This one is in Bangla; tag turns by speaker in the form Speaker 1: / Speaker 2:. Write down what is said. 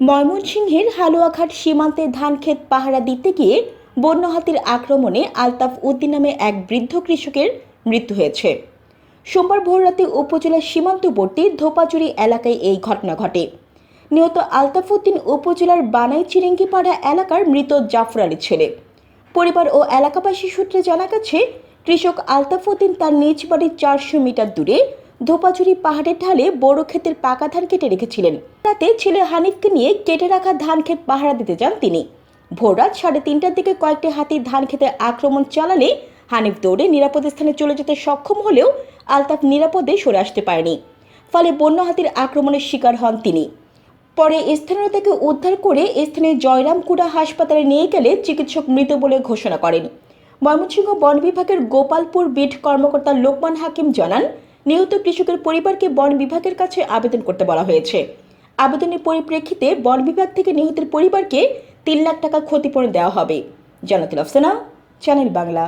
Speaker 1: ময়মনসিংহের হালুয়াঘাট সীমান্তে ধানক্ষেত পাহারা দিতে গিয়ে বন্য হাতির আক্রমণে আলতাফ উদ্দিন নামে এক বৃদ্ধ কৃষকের মৃত্যু হয়েছে। সোমবার ভোররাতে উপজেলার সীমান্তবর্তী ধোপাচুরি এলাকায় এই ঘটনা ঘটে। নিহত আলতাফ উদ্দিন উপজেলার বানাই চিরেঙ্গিপাড়া এলাকার মৃত জাফর আলীর ছেলে। পরিবার ও এলাকাবাসী সূত্রে জানা গেছে, কৃষক আলতাফ উদ্দিন তার নিজ বাড়ির চারশো মিটার দূরে ধোপাচুরি পাহাড়ের ঢালে বড় ক্ষেতের পাকা ধান কেটে রেখেছিলেন। রাতে ছেলে হানিফকে নিয়ে কেটে রাখা ধান ক্ষেত পাহারা দিতে যান তিনি। ভোররাত সাড়ে তিনটার দিকে কয়েকটি হাতি ধান খেতে আক্রমণ চালালে হানিফ দৌড়ে নিরাপদ স্থানে চলে যেতে সক্ষম হলেও আলতাফ নিরাপদে সরে আসতে পারেনি। ফলে বন্য হাতির আক্রমণের শিকার হন তিনি। পরে স্থানীয় তাকে উদ্ধার করে স্থানীয় জয়রামকুড়া হাসপাতালে নিয়ে গেলে চিকিৎসক মৃত বলে ঘোষণা করেন। ময়মনসিংহ বন বিভাগের গোপালপুর বিট কর্মকর্তা লোকমান হাকিম জানান, নিহত কৃষকের পরিবারকে বন বিভাগের কাছে আবেদন করতে বলা হয়েছে। আবেদনের পরিপ্রেক্ষিতে বন বিভাগ থেকে নিহতের পরিবারকে তিন লাখ টাকা ক্ষতিপূরণ দেওয়া হবে। জানাতুল আফসানা, চ্যানেল বাংলা।